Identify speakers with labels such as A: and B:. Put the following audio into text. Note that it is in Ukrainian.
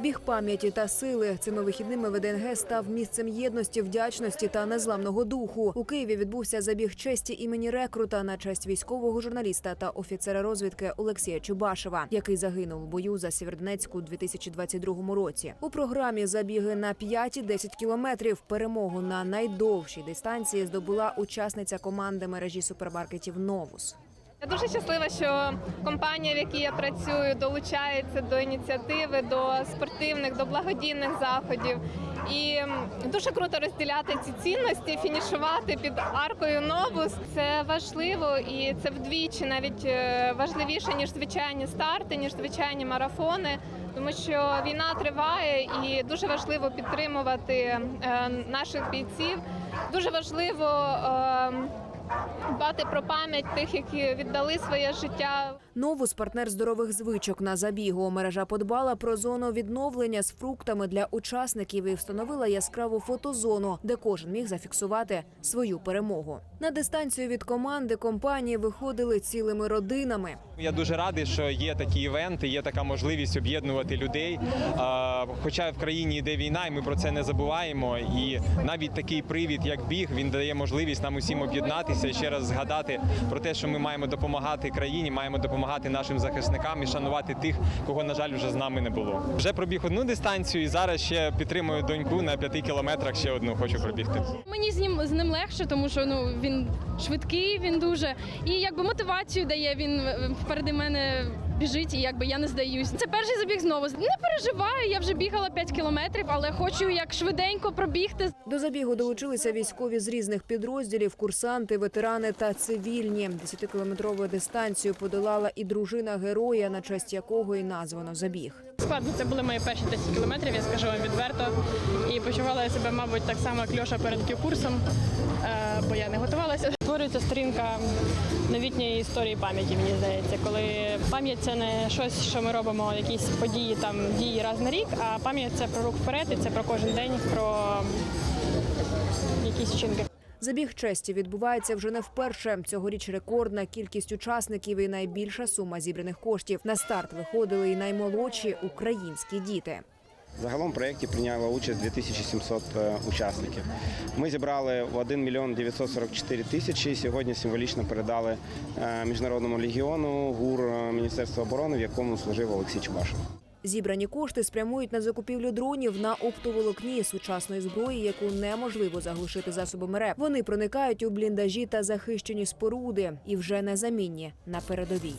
A: Біг пам'яті та сили цими вихідними ВДНГ став місцем єдності, вдячності та незламного духу. У Києві відбувся забіг честі імені рекрута на честь військового журналіста та офіцера розвідки Олексія Чубашева, який загинув у бою за Сєвєродонецьк у 2022 році. У програмі забіги на 5 і 10 кілометрів перемогу на найдовшій дистанції здобула учасниця команди мережі супермаркетів Новус.
B: Я дуже щаслива, що компанія, в якій я працюю, долучається до ініціативи, до спортивних, до благодійних заходів. І дуже круто розділяти ці цінності, фінішувати під аркою Новус. Це важливо і це вдвічі навіть е, важливіше ніж звичайні старти, ніж звичайні марафони. Тому що війна триває і дуже важливо підтримувати е, наших бійців. Дуже важливо. е, Дбати про пам'ять тих, які віддали своє життя.
A: Новус партнер здорових звичок на забігу. Мережа подбала про зону відновлення з фруктами для учасників і встановила яскраву фотозону, де кожен міг зафіксувати свою перемогу. На дистанцію від команди компанії виходили цілими родинами.
C: Я дуже радий, що є такі івенти, є така можливість об'єднувати людей. Хоча в країні йде війна, і ми про це не забуваємо. І навіть такий привід, як біг, він дає можливість нам усім об'єднатися і ще раз згадати про те, що ми маємо допомагати країні, маємо допомагати нашим захисникам і шанувати тих, кого на жаль вже з нами не було. Вже пробіг одну дистанцію, і зараз ще підтримую доньку на п'яти кілометрах. Ще одну хочу пробігти.
D: Мені з ним з ним легше, тому що ну він швидкий, він дуже і якби мотивацію дає. Він е, впереди мене біжить, і якби я не здаюсь. Це перший забіг знову. Не переживаю. Я вже бігала 5 кілометрів, але хочу як швиденько пробігти.
A: До забігу долучилися військові з різних підрозділів, курсанти, ветерани та цивільні. Десятикілометрову дистанцію подолала і дружина героя, на честь якого і названо забіг.
E: Складно, це були мої перші 10 кілометрів, я скажу вам відверто. І почувала я себе, мабуть, так само, як Льоша перед курсом, бо я не готувалася. Створюється сторінка новітньої історії пам'яті, мені здається, коли пам'ять це не щось, що ми робимо, якісь події, там дії раз на рік, а пам'ять це про рух вперед, і це про кожен день, про якісь вчинки.
A: Забіг честі відбувається вже не вперше. Цьогоріч рекордна кількість учасників і найбільша сума зібраних коштів. На старт виходили і наймолодші українські діти.
F: Загалом в проєкті прийняло участь 2700 е, учасників. Ми зібрали в 1 мільйон 944 тисячі. Сьогодні символічно передали е, міжнародному легіону ГУР е, Міністерства оборони, в якому служив Олексій Чубашев.
A: Зібрані кошти спрямують на закупівлю дронів на оптоволокні сучасної зброї, яку неможливо заглушити засобами РЕП. Вони проникають у бліндажі та захищені споруди і вже незамінні на передовій.